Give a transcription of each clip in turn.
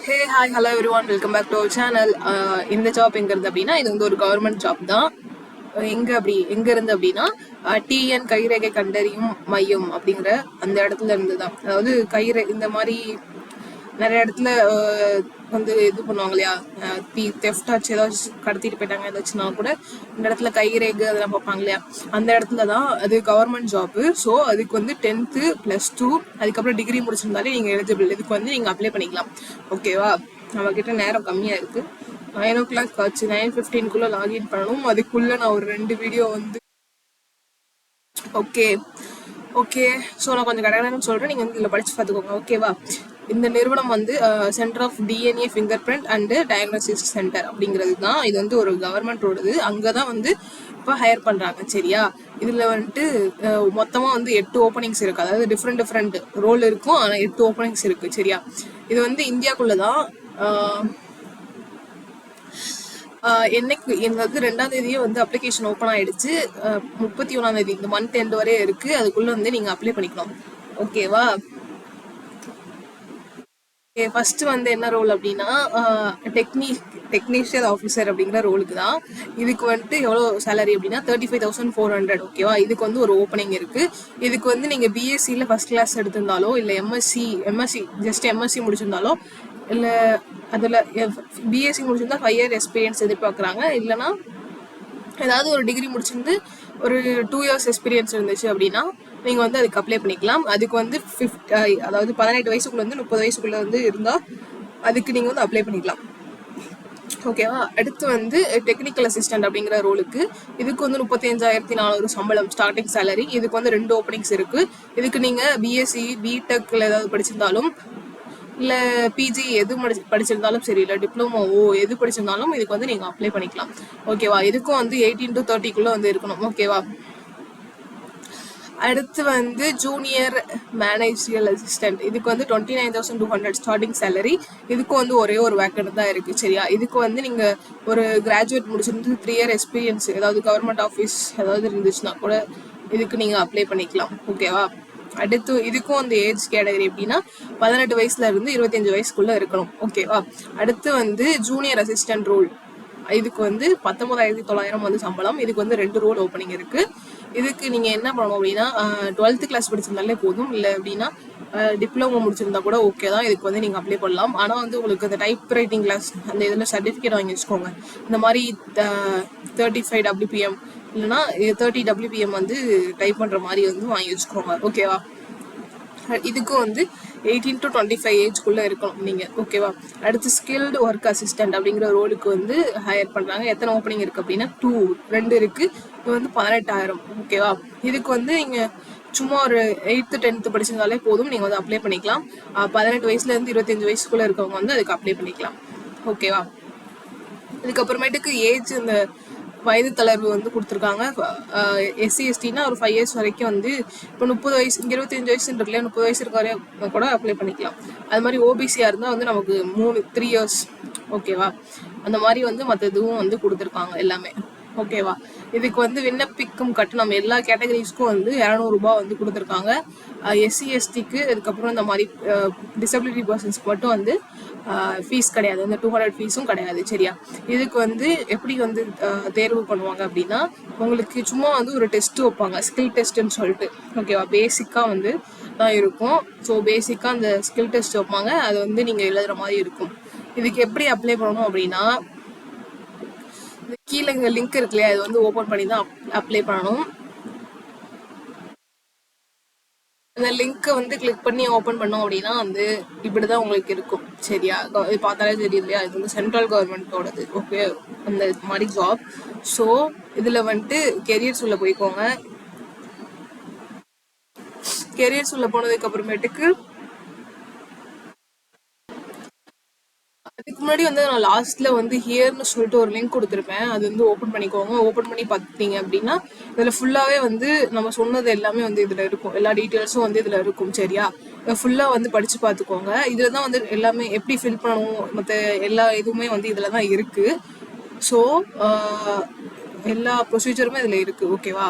Hey hi hello everyone welcome back to our channel இந்த job எங்கிறது அப்படின்னா இது வந்து ஒரு கவர்மெண்ட் ஜாப் தான். எங்கே எங்க அப்படி எங்க இருந்து அப்படின்னா டிஎன் கைரேகை கண்டறியும் மையம் அப்படிங்கிற அந்த இடத்துல இருந்து தான் அதாவது கைரே இந்த மாதிரி நிறைய இடத்துல வந்து இது பண்ணுவாங்க இல்லையா? தீ தெஃப்டாச்சு ஏதாச்சும் கடத்திட்டு போயிட்டாங்க ஏதாச்சும்னா கூட. இந்த இடத்துல கைரேகை அதெல்லாம் பார்ப்பாங்க இல்லையா? அந்த இடத்துல தான் அது கவர்மெண்ட் ஜாப்பு ஸோ அதுக்கு வந்து டென்த்து ப்ளஸ் டூ அதுக்கப்புறம் டிகிரி முடிச்சிருந்தாலே நீங்கள் எலிஜிபிள் இதுக்கு வந்து நீங்கள் அப்ளை பண்ணிக்கலாம். ஓகேவா நம்ம கிட்ட நேரம் கம்மியாக இருக்குது நைன் ஓ கிளாக் ஆச்சு நைன் ஃபிஃப்டீன்குள்ளே லாகின் பண்ணணும். அதுக்குள்ளே நான் ஒரு ரெண்டு வீடியோ வந்து ஓகே ஓகே ஸோ நான் கொஞ்சம் கடகடன்னு சொல்கிறேன் நீங்கள் வந்து இதில் படித்து பார்த்துக்கோங்க. ஓகேவா இந்த நிறுவனம் வந்து centre of DNA fingerprint and diagnosis centre அப்படிங்கிறது தான். இது வந்து ஒரு கவர்மெண்ட்டோடது அங்கே தான் வந்து இப்போ ஹையர் பண்ணுறாங்க சரியா? இதில் வந்துட்டு மொத்தமாக வந்து எட்டு ஓப்பனிங்ஸ் இருக்குது அதாவது டிஃப்ரெண்ட் டிஃப்ரெண்ட் ரோல் இருக்கும். ஆனால் எட்டு ஓப்பனிங்ஸ் இருக்குது சரியா? இது வந்து இந்தியாக்குள்ளே தான் என்னைக்கு எங்களுக்கு வந்து ரெண்டாம் தேதியே வந்து அப்ளிகேஷன் ஓப்பன் ஆயிடுச்சு. முப்பத்தி ஒன்றாம் தேதி இந்த மந்த் எண்ட் வரையும் இருக்குது அதுக்குள்ளே வந்து நீங்கள் அப்ளை பண்ணிக்கலாம் ஓகேவா ஃபர்ஸ்ட் வந்து என்ன ரோல் அப்படின்னா டெக்னி டெக்னீஷியல் ஆஃபீஸர் அப்படிங்கிற ரோலுக்கு தான். இதுக்கு வந்துட்டு எவ்வளோ சேலரி அப்படின்னா thirty five thousand four hundred ஓகேவா இதுக்கு வந்து ஒரு ஓப்பனிங் இருக்கு. இதுக்கு வந்து நீங்க பிஎஸ்சியில் ஃபர்ஸ்ட் கிளாஸ் எடுத்திருந்தாலோ இல்லை எம்எஸ்சி எம்எஸ்சி ஜஸ்ட் எம்எஸ்சி முடிச்சிருந்தாலோ இல்லை அதில் பிஎஸ்சி முடிச்சிருந்தா ஃபைவ் இயர் எக்ஸ்பீரியன்ஸ் எதிர்பார்க்குறாங்க. இல்லைன்னா ஏதாவது ஒரு டிகிரி முடிச்சிருந்து ஒரு டூ இயர்ஸ் எக்ஸ்பீரியன்ஸ் இருந்துச்சு அப்படின்னா நீங்கள் வந்து அதுக்கு அப்ளை பண்ணிக்கலாம். அதுக்கு வந்து ஃபிஃப்ட் அதாவது பதினெட்டு வயசுக்குள்ள வந்து முப்பது வயசுக்குள்ள வந்து இருந்தால் அதுக்கு நீங்கள் வந்து அப்ளை பண்ணிக்கலாம். ஓகேவா அடுத்து வந்து டெக்னிக்கல் அசிஸ்டன்ட் அப்படிங்கிற ரோலுக்கு இதுக்கு வந்து முப்பத்தஞ்சாயிரத்தி நானூறு சம்பளம் ஸ்டார்டிங் சேலரி இதுக்கு வந்து ரெண்டு ஓப்பனிங்ஸ் இருக்கு. இதுக்கு நீங்க பிஎஸ்சி பிடெக்கில் ஏதாவது படிச்சிருந்தாலும் இல்ல பிஜி எது மடி- படிச்சிருந்தாலும் சரி இல்ல டிப்ளமோவோ எது படிச்சிருந்தாலும் இதுக்கு வந்து நீங்க அப்ளை பண்ணிக்கலாம். ஓகேவா இதுக்கும் வந்து எயிட்டீன் டு தேர்ட்டிக்குள்ள வந்து இருக்கணும். ஓகேவா அடுத்து வந்து ஜூனியர் மேனேஜரியல் அசிஸ்டன்ட் இதுக்கு வந்து twenty nine thousand two hundred starting salary இதுக்கு வந்து ஒரே ஒரு வேக்கண்ட் தான் இருக்கு சரியா? இதுக்கு வந்து நீங்க ஒரு கிராஜுவேட் முடிச்சிருந்து த்ரீ இயர் எக்ஸ்பீரியன்ஸ் ஏதாவது கவர்மெண்ட் ஆஃபீஸ் ஏதாவது இருந்துச்சுன்னா கூட இதுக்கு நீங்க அப்ளை பண்ணிக்கலாம் ஓகேவா அடுத்து இதுக்கும் அந்த ஏஜ் கேட்டகரி எப்படின்னா பதினெட்டு வயசுல இருந்து இருபத்தஞ்சு வயசுக்குள்ள இருக்கணும் ஓகேவா அடுத்து வந்து ஜூனியர் அசிஸ்டன்ட் ரோல் இதுக்கு வந்து பத்தொன்பதாயிரத்தி தொள்ளாயிரம் வந்து சம்பளம். இதுக்கு வந்து ரெண்டு ரோல் ஓப்பனிங் இருக்கு. இதுக்கு நீங்க என்ன பண்ணணும் அப்படின்னா டுவெல்த் கிளாஸ் படிச்சிருந்தாலே போதும். இல்லை அப்படின்னா டிப்ளமோ முடிச்சிருந்தா கூட ஓகே தான். இதுக்கு வந்து நீங்க அப்ளை பண்ணலாம். ஆனா வந்து உங்களுக்கு அந்த டைப் ரைட்டிங் கிளாஸ் அந்த இதுல சர்டிஃபிகேட் வாங்கி வச்சுக்கோங்க. இந்த மாதிரி தேர்ட்டி ஃபைவ் டபிள்யூபிஎம் இல்லைன்னா தேர்ட்டி டபிள்யூபிஎம் வந்து டைப் பண்ற மாதிரி வந்து வாங்கி வச்சுக்கோங்க. ஓகேவா இதுக்கும் வந்து எயிட்டீன் டு டுவெண்ட்டி ஃபைவ் ஏஜ்க்குள்ளே இருக்கணும் நீங்கள் ஓகேவா அடுத்து ஸ்கில்டு ஒர்க் அசிஸ்டன்ட் அப்படிங்கிற ரோலுக்கு வந்து ஹையர் பண்ணுறாங்க எத்தனை ஓப்பனிங் இருக்குது அப்படின்னா டூ ரெண்டு இருக்குது இது வந்து பதினெட்டாயிரம். ஓகேவா இதுக்கு வந்து நீங்கள் சும்மா ஒரு எயித்து டென்த்து படிச்சிருந்தாலே போதும். நீங்கள் வந்து அப்ளை பண்ணிக்கலாம். பதினெட்டு வயசுலேருந்து இருபத்தஞ்சு வயசுக்குள்ளே இருக்கவங்க வந்து அதுக்கு அப்ளை பண்ணிக்கலாம். ஓகேவா இதுக்கப்புறமேட்டுக்கு ஏஜ் இந்த வயது தளர்வு வந்து கொடுத்துருக்காங்க. எஸ்சி எஸ்டினா ஒரு ஃபைவ் இயர்ஸ் வரைக்கும் வந்து இப்போ முப்பது வயசு இருபத்தஞ்சு வயசு இருக்குல்லையா முப்பது வயசு இருக்க வரையும் கூட அப்ளை பண்ணிக்கலாம். அது மாதிரி ஓபிசியாக இருந்தால் வந்து நமக்கு மூணு த்ரீ இயர்ஸ் ஓகேவா அந்த மாதிரி வந்து மற்ற இதுவும் வந்து கொடுத்துருக்காங்க எல்லாமே. ஓகேவா இதுக்கு வந்து விண்ணப்பிக்கும் கட்டணம் எல்லா கேட்டகரிஸ்க்கும் வந்து இரநூறுபா வந்து கொடுத்துருக்காங்க. எஸ்சி எஸ்டிக்கு அதுக்கப்புறம் இந்த மாதிரி டிசபிலிட்டி பர்சன்ஸ்க்கு மட்டும் வந்து ஃபீஸ் கிடையாது. இந்த டூ ஹண்ட்ரட் ஃபீஸும் கிடையாது. சரியா? இதுக்கு வந்து எப்படி வந்து தேர்வு பண்ணுவாங்க அப்படின்னா உங்களுக்கு சும்மா வந்து ஒரு டெஸ்ட் வைப்பாங்க. ஸ்கில் டெஸ்ட்னு சொல்லிட்டு. ஓகேவா பேசிக்காக வந்து தான் இருக்கும். ஸோ பேசிக்காக அந்த ஸ்கில் டெஸ்ட் வைப்பாங்க. அது வந்து நீங்கள் எழுதுற மாதிரி இருக்கும். இதுக்கு எப்படி அப்ளை பண்ணணும் அப்படின்னா இந்த கீழே இங்கே லிங்க் இருக்கு இல்லையா? இது வந்து ஓப்பன் பண்ணி தான் அப்ளை பண்ணணும். இந்த லிங்க்கை வந்து கிளிக் பண்ணி ஓப்பன் பண்ணோம் அப்படின்னா வந்து இப்படிதான் உங்களுக்கு இருக்கும். சரியா? இது பார்த்தாலே தெரியும் இல்லையா இது வந்து சென்ட்ரல் கவர்மெண்ட்டோடது ஓகே அந்த மாதிரி ஜாப் ஸோ இதில் வந்துட்டு கெரியர்ஸ் உள்ள போய்க்கோங்க. கெரியர்ஸ் உள்ள போனதுக்கு அப்புறமேட்டுக்கு அதுக்கு முன்னாடி வந்து நான் லாஸ்ட்ல வந்து ஹியர்னு சொல்லிட்டு ஒரு லிங்க் கொடுத்துருப்பேன். அது வந்து ஓப்பன் பண்ணிக்கோங்க. ஓப்பன் பண்ணி பார்த்தீங்க அப்படின்னா இதில் ஃபுல்லாகவே வந்து நம்ம சொன்னது எல்லாமே வந்து இதில் இருக்கும். எல்லா டீட்டெயில்ஸும் வந்து இதில் இருக்கும் சரியா? ஃபுல்லா வந்து படிச்சு பார்த்துக்கோங்க இதில் தான் வந்து எல்லாமே எப்படி ஃபில் பண்ணணும் மற்ற எல்லா இதுவுமே வந்து இதுல தான் இருக்கு ஸோ எல்லா ப்ரொசீஜருமே இதில் இருக்கு. ஓகேவா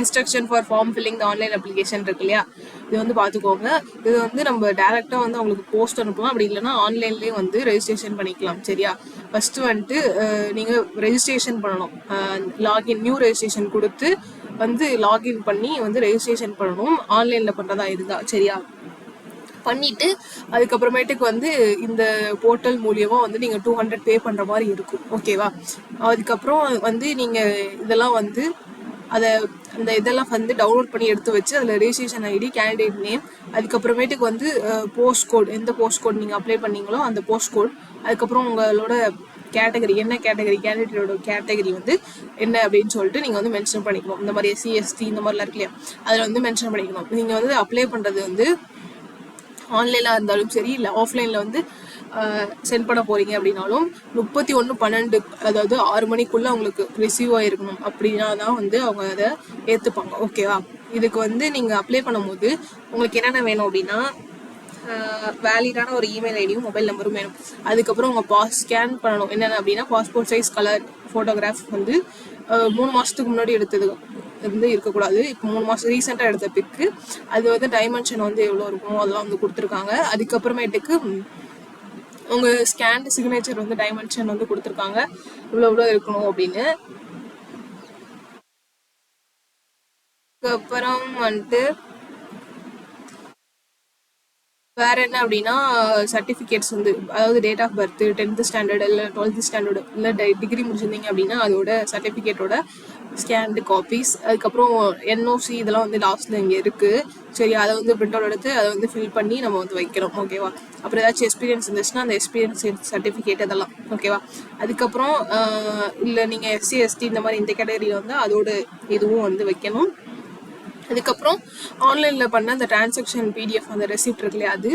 instruction for form filling online application இருக்கு இல்லையா? இது வந்து பார்த்துக்கோங்க இது வந்து நம்ம டேரெக்டாக வந்து அவங்களுக்கு போஸ்ட் அனுப்பலாம். அப்படி இல்லைன்னா ஆன்லைன்லேயே வந்து ரெஜிஸ்ட்ரேஷன் பண்ணிக்கலாம். சரியா? ஃபஸ்ட்டு வந்துட்டு நீங்கள் ரெஜிஸ்ட்ரேஷன் பண்ணணும். லாகின் நியூ ரெஜிஸ்ட்ரேஷன் கொடுத்து வந்து லாகின் பண்ணி வந்து ரெஜிஸ்ட்ரேஷன் பண்ணணும். ஆன்லைனில் பண்ணுறதா இருந்தா. சரியா? பண்ணிட்டு அதுக்கப்புறமேட்டுக்கு வந்து இந்த போர்ட்டல் மூலியமாக வந்து நீங்கள் டூ ஹண்ட்ரட் பே பண்ணுற மாதிரி இருக்கும். ஓகேவா அதுக்கப்புறம் வந்து நீங்கள் இதெல்லாம் வந்து அதை அந்த இதெல்லாம் வந்து டவுன்லோட் பண்ணி எடுத்து வச்சு அதில் ரெஜிஸ்ட்ரேஷன் ஐடி கேண்டிடேட் நேம் அதுக்கப்புறமேட்டுக்கு வந்து போஸ்ட் கோட் எந்த போஸ்ட் கோட் நீங்கள் அப்ளை பண்ணீங்களோ அந்த போஸ்ட் கோட் அதுக்கப்புறம் உங்களோட கேட்டகரி என்ன கேட்டகரி கேண்டிடேட்டோட கேட்டகரி வந்து என்ன அப்படின்னு சொல்லிட்டு நீங்கள் வந்து மென்ஷன் பண்ணிக்கணும். இந்த மாதிரி எஸ்சி இந்த மாதிரிலாம் இருக்கு இல்லையா? அதில் வந்து மென்ஷன் பண்ணிக்கணும். நீங்கள் வந்து அப்ளை பண்ணுறது வந்து ஆன்லைனாக இருந்தாலும் சரி இல்லை ஆஃப்லைனில் வந்து சென்ட் பண்ண போறீங்க அப்படின்னாலும் முப்பத்தி ஒன்று பன்னெண்டு அதாவது ஆறு மணிக்குள்ள அவங்களுக்கு ரிசீவ் ஆயிருக்கணும். அப்படின்னா தான் வந்து அவங்க அதை ஏற்றுப்பாங்க ஓகேவா இதுக்கு வந்து நீங்கள் அப்ளை பண்ணும்போது உங்களுக்கு என்னென்ன வேணும் அப்படின்னா வேலிடான ஒரு இமெயில் ஐடியும் மொபைல் நம்பரும் வேணும். அதுக்கப்புறம் உங்கள் பாஸ் ஸ்கேன் பண்ணணும். என்னென்ன அப்படின்னா பாஸ்போர்ட் சைஸ் கலர் ஃபோட்டோகிராஃப் வந்து மூணு மாதத்துக்கு முன்னாடி எடுத்தது வந்து இருக்கக்கூடாது. இப்போ மூணு மாதம் ரீசெண்டாக எடுத்த பிக்கு அது வந்து டைமென்ஷன் வந்து எவ்வளோ இருக்கும் அதெல்லாம் வந்து கொடுத்துருக்காங்க. அதுக்கப்புறமேட்டுக்கு உங்க ஸ்கேன் சிக்னேச்சர் வந்து டைமென்ஷன் வந்து கொடுத்துருக்காங்க. இவ்வளோ இவ்வளோ இருக்கணும் அப்படின்னு. அதுக்கப்புறம் வந்துட்டு வேற என்ன அப்படின்னா சர்டிஃபிகேட்ஸ் வந்து அதாவது date of birth tenth standard இல்லை டுவெல்த் ஸ்டாண்டர்டு இல்லை டிகிரி முடிச்சிருந்தீங்க அப்படின்னா அதோட சர்டிஃபிகேட்டோட ஸ்கேன்டு காப்பீஸ் அதுக்கப்புறம் என்ஓசி இதெல்லாம் வந்து லாஸ்ட்ல இங்கே இருக்கு. சரி அதை வந்து பிரிண்ட் அவுட் எடுத்து அதை வந்து ஃபில் பண்ணி நம்ம வந்து வைக்கிறோம் ஓகேவா அப்புறம் ஏதாச்சும் எக்ஸ்பீரியன்ஸ் இருந்துச்சுன்னா அந்த எக்ஸ்பீரியன்ஸ் சர்டிஃபிகேட் அதெல்லாம். ஓகேவா அதுக்கப்புறம் இல்லை நீங்கள் எஸ்சி எஸ்டி இந்த மாதிரி இந்த கேட்டகரியில் வந்து அதோட இதுவும் வந்து வைக்கணும். அதுக்கப்புறம் ஆன்லைனில் பண்ண அந்த டிரான்சாக்ஷன் பிடிஎஃப் அந்த ரெசிப்ட் இருக்குல்லையா அது?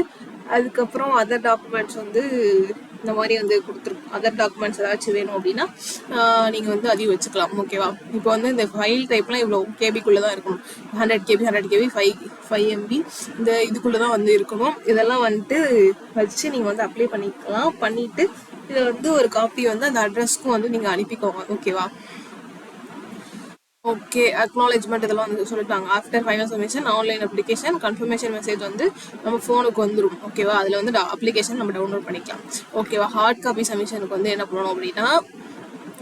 அதுக்கப்புறம் அதர் டாக்குமெண்ட்ஸ் வந்து இந்த மாதிரி வந்து கொடுத்துருக்கோம். அதர் டாக்குமெண்ட்ஸ் ஏதாச்சும் வேணும் அப்படின்னா நீங்கள் வந்து அதையும் வச்சுக்கலாம். ஓகேவா இப்போ வந்து இந்த ஃபைல் டைப்லாம் இவ்வளோ கேபிக்குள்ளே தான் இருக்கணும். Hundred KB hundred KB five five MB இந்த இதுக்குள்ளே தான் வந்து இருக்கணும். இதெல்லாம் வந்துட்டு வச்சு நீங்கள் வந்து அப்ளை பண்ணிக்கலாம். பண்ணிவிட்டு இதை வந்து ஒரு காப்பி வந்து அந்த அட்ரஸ்க்கும் வந்து நீங்கள் அனுப்பிக்கோங்க. ஓகேவா ஓகே அக்னாலேஜ்மெண்ட் இதெல்லாம் வந்து சொல்லிட்டாங்க. After final submission online application confirmation message வந்து நம்ம ஃபோனுக்கு வந்துடும் ஓகேவா அதில் வந்து அப்ளிகேஷன் நம்ம டவுன்லோட் பண்ணிக்கலாம். ஓகேவா ஹார்ட் காப்பி சப்மிஷனுக்கு வந்து என்ன பண்ணணும் அப்படின்னா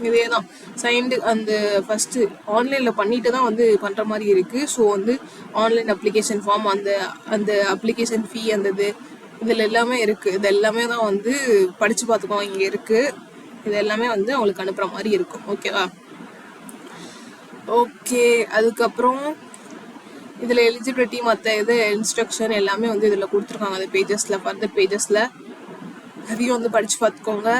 இதே தான் சைன்டு அந்த ஃபஸ்ட்டு ஆன்லைனில் பண்ணிட்டு தான் வந்து பண்ணுற மாதிரி இருக்குது ஸோ வந்து ஆன்லைன் அப்ளிகேஷன் ஃபார்ம் அந்த அந்த அப்ளிகேஷன் ஃபீ அந்த இது இதில் எல்லாமே இருக்குது இது எல்லாமே தான் வந்து படித்து பார்த்துக்கோ இங்கே இருக்குது இது எல்லாமே வந்து அவங்களுக்கு அனுப்புகிற மாதிரி இருக்கும். ஓகேவா ஓகே அதுக்கப்புறம் இதில் எலிஜிபிலிட்டி மற்ற இது இன்ஸ்ட்ரக்ஷன் எல்லாமே வந்து இதில் கொடுத்துருக்காங்க அந்த பேஜஸில் ஃபர்தர் பேஜஸில் அதையும் வந்து படித்து பார்த்துக்கோங்க.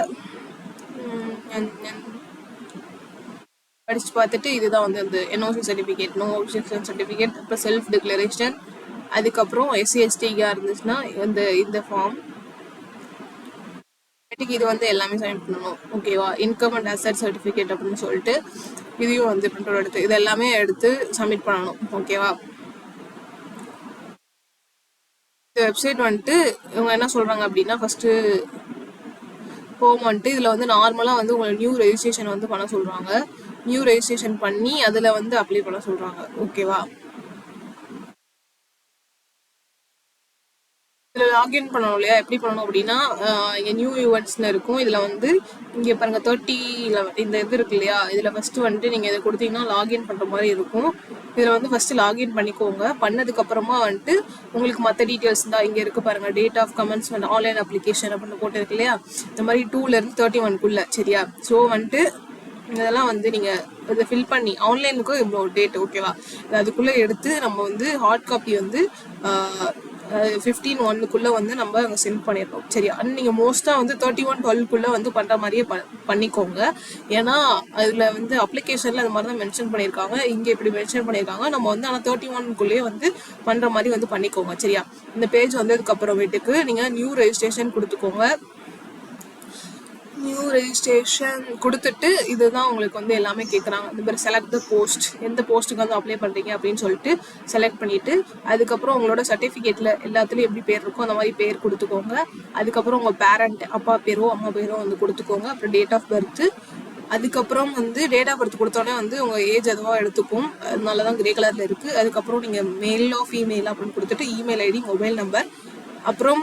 படித்து பார்த்துட்டு இதுதான் வந்து அந்த NOC certificate no objection certificate அப்புறம் செல்ஃப் டிக்ளரேஷன் அதுக்கப்புறம் எஸ்சி எஸ்டிக்காக இருந்துச்சுன்னா இந்த இந்த ஃபார்ம் ஆட்டோமேட்டிக் இது வந்து எல்லாமே சைன் பண்ணணும். ஓகேவா இன்கம் அண்ட் அசட் சர்டிஃபிகேட் அப்படின்னு சொல்லிட்டு இதையும் வந்து பிரிண்ட் அவுட் எடுத்து இது எல்லாமே எடுத்து சப்மிட் பண்ணணும். ஓகேவா இந்த வெப்சைட் வந்துட்டு இவங்க என்ன சொல்றாங்க அப்படின்னா ஃபர்ஸ்ட் ஹோம் வந்துட்டு இதில் வந்து நார்மலாக வந்து உங்களை நியூ ரெஜிஸ்ட்ரேஷன் வந்து பண்ண சொல்கிறாங்க நியூ ரெஜிஸ்ட்ரேஷன் பண்ணி அதில் வந்து அப்ளை பண்ண சொல்கிறாங்க ஓகேவா இதில் லாகின் பண்ணணும் இல்லையா? எப்படி பண்ணணும் அப்படின்னா இங்கே இங்க நியூ ஈவெண்ட்ஸ்னு இருக்கும். இதில் வந்து இங்கே பாருங்க தேர்ட்டியில் இந்த இது இருக்கு இல்லையா? இதில் ஃபஸ்ட்டு வந்துட்டு நீங்கள் இதை கொடுத்தீங்கன்னா லாகின் பண்ணுற மாதிரி இருக்கும். இதில் வந்து ஃபஸ்ட்டு லாகின் பண்ணிக்கோங்க. பண்ணதுக்கு அப்புறமா வந்துட்டு உங்களுக்கு மற்ற டீட்டெயில்ஸ் தான் இங்கே இருக்கு பாருங்க date of commencement online application அப்படின்னு போட்டு இருக்கு இல்லையா? இந்த மாதிரி டூலேருந்து தேர்ட்டி ஒன்குள்ள சரியா? ஸோ வந்துட்டு இதெல்லாம் வந்து நீங்கள் இதை ஃபில் பண்ணி ஆன்லைனுக்கும் இவ்வளோ டேட் ஓகேவா அதுக்குள்ளே எடுத்து நம்ம வந்து ஹார்ட் காப்பி வந்து ஃபிஃப்டீன் ஒன்னுக்குள்ளே வந்து நம்ம அங்கே சென்ட் பண்ணிடுறோம் சரியா ஆனால் நீங்கள் மோஸ்ட்டாக வந்து தேர்ட்டி ஒன் டுவெல்க்குள்ளே வந்து பண்ணுற மாதிரியே ப பண்ணிக்கோங்க. ஏன்னா அதில் வந்து அப்ளிகேஷனில் அது மாதிரி தான் மென்ஷன் பண்ணியிருக்காங்க. இங்கே இப்படி மென்ஷன் பண்ணியிருக்காங்க. நம்ம வந்து ஆனால் தேர்ட்டி ஒன்குள்ளேயே வந்து பண்ணுற மாதிரி வந்து பண்ணிக்கோங்க. சரியா? இந்த பேஜ் வந்ததுக்கப்புறமேட்டுக்கு நீங்கள் நியூ ரெஜிஸ்ட்ரேஷன் கொடுத்துக்கோங்க. நியூ ரெஜிஸ்ட்ரேஷன் கொடுத்துட்டு இதுதான் உங்களுக்கு வந்து எல்லாமே கேட்குறாங்க இந்த மாதிரி செலக்ட் த போஸ்ட் எந்த போஸ்ட்டுக்கு வந்து அப்ளை பண்ணுறீங்க அப்படின்னு சொல்லிட்டு செலக்ட் பண்ணிட்டு அதுக்கப்புறம் உங்களோட சர்டிஃபிகேட்டில் எல்லாத்துலேயும் எப்படி பேர் இருக்கோ அந்த மாதிரி பேர் கொடுத்துக்கோங்க. அதுக்கப்புறம் உங்கள் பேரண்ட் அப்பா பேரோ அம்மா பேரோ வந்து கொடுத்துக்கோங்க. அப்புறம் டேட் ஆஃப் பர்த்து அதுக்கப்புறம் வந்து டேட் ஆஃப் பர்த் கொடுத்தோடனே வந்து உங்கள் ஏஜ் அதுவாக எடுத்துக்கும். அதனால தான் கிரே கலரில் இருக்குது அதுக்கப்புறம் நீங்கள் மெயிலோ ஃபீமெயில் அப்படின்னு கொடுத்துட்டு இமெயில் ஐடி மொபைல் நம்பர் அப்புறம்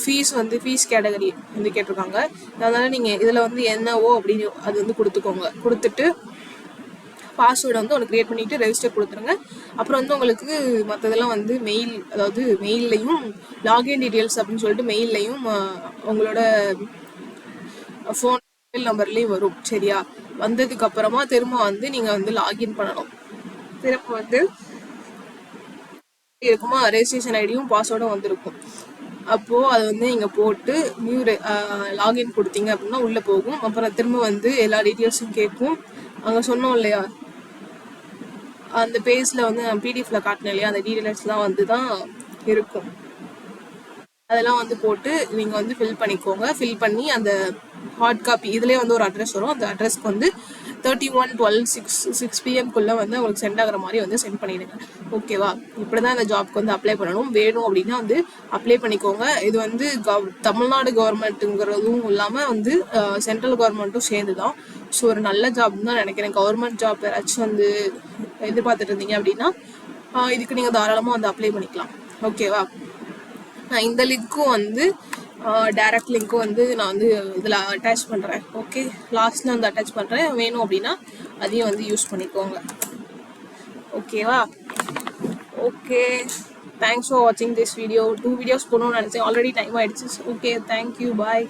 ஃபீஸ் வந்து ஃபீஸ் கேட்டகரி வந்து கேட்டிருக்காங்க. அதனால் நீங்கள் இதில் வந்து என்னவோ அப்படின்னு அது வந்து கொடுத்துக்கோங்க. கொடுத்துட்டு பாஸ்வேர்டு வந்து உங்களுக்கு க்ரியேட் பண்ணிவிட்டு ரெஜிஸ்டர் கொடுத்துருங்க. அப்புறம் வந்து உங்களுக்கு மற்றதெல்லாம் வந்து மெயில் அதாவது மெயில்லையும் லாகின் டீட்டெயில்ஸ் அப்படின்னு சொல்லிட்டு மெயில்லையும் உங்களோட ஃபோன் மொபைல் நம்பர்லேயும் வரும். சரியா? வந்ததுக்கு அப்புறமா திரும்ப வந்து நீங்கள் வந்து லாகின் பண்ணணும். திரும்ப வந்து இருக்குமா ரெஜிஸ்ட்ரேஷன் ஐடியும் பாஸ்வேர்டும் வந்திருக்கும். அப்போது அதை வந்து நீங்கள் போட்டு நியூ லாகின் கொடுத்தீங்க அப்படின்னா உள்ளே போகும். அப்புறம் திரும்ப வந்து எல்லா டீட்டெயில்ஸும் கேட்கும். அங்கே சொன்னோம் இல்லையா? அந்த பேஜில் வந்து நான் பிடிஎஃப்ல காட்டினேன் இல்லையா? அந்த டீட்டெயில்ஸ்லாம் வந்து தான் இருக்கும். அதெல்லாம் வந்து போட்டு நீங்கள் வந்து ஃபில் பண்ணிக்கோங்க. ஃபில் பண்ணி அந்த ஹார்ட் காப்பி இதுலேயே வந்து ஒரு அட்ரஸ் வரும். அந்த அட்ரஸ்க்கு வந்து thirty one twelve six six பிஎம்குள்ளே வந்து உங்களுக்கு சென்ட் ஆகிற மாதிரி வந்து சென்ட் பண்ணிடுங்க. ஓகேவா இப்படி தான் இந்த ஜாப்க்கு வந்து அப்ளை பண்ணணும். வேணும் அப்படின்னா வந்து அப்ளை பண்ணிக்கோங்க. இது வந்து கவ் தமிழ்நாடு கவர்மெண்ட்டுங்கிறதும் இல்லாமல் வந்து சென்ட்ரல் கவர்மெண்ட்டும் சேர்ந்து தான் ஸோ ஒரு நல்ல ஜாப் தான் நினைக்கிறேன். கவர்மெண்ட் ஜாப் யாராச்சும் வந்து எதிர்பார்த்துட்டு இருந்தீங்க அப்படின்னா இதுக்கு நீங்கள் தாராளமாக வந்து அப்ளை பண்ணிக்கலாம். ஓகேவா நான் இந்த லிங்க்கும் வந்து டைரக்ட் லிங்க்கும் வந்து நான் வந்து இதில் அட்டாச் பண்ணுறேன் ஓகே லாஸ்ட்டில் வந்து அட்டாச் பண்ணுறேன் வேணும் அப்படின்னா அதையும் வந்து யூஸ் பண்ணிக்கோங்க. ஓகேவா ஓகே தேங்க்ஸ் ஃபார் வாட்சிங் திஸ் வீடியோ டூ வீடியோஸ் போகணும்னு நினச்சேன். ஆல்ரெடி டைம் ஆகிடுச்சு ஓகே தேங்க்யூ பாய்